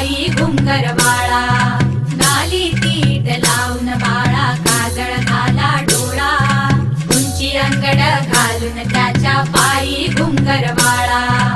आई घुंगर बाळा गाली तीट लावून बाळा काजळ घाला डोळा. उंची अंगड घालून त्याच्या पायी घुंगर बाळा.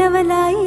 నవలాయి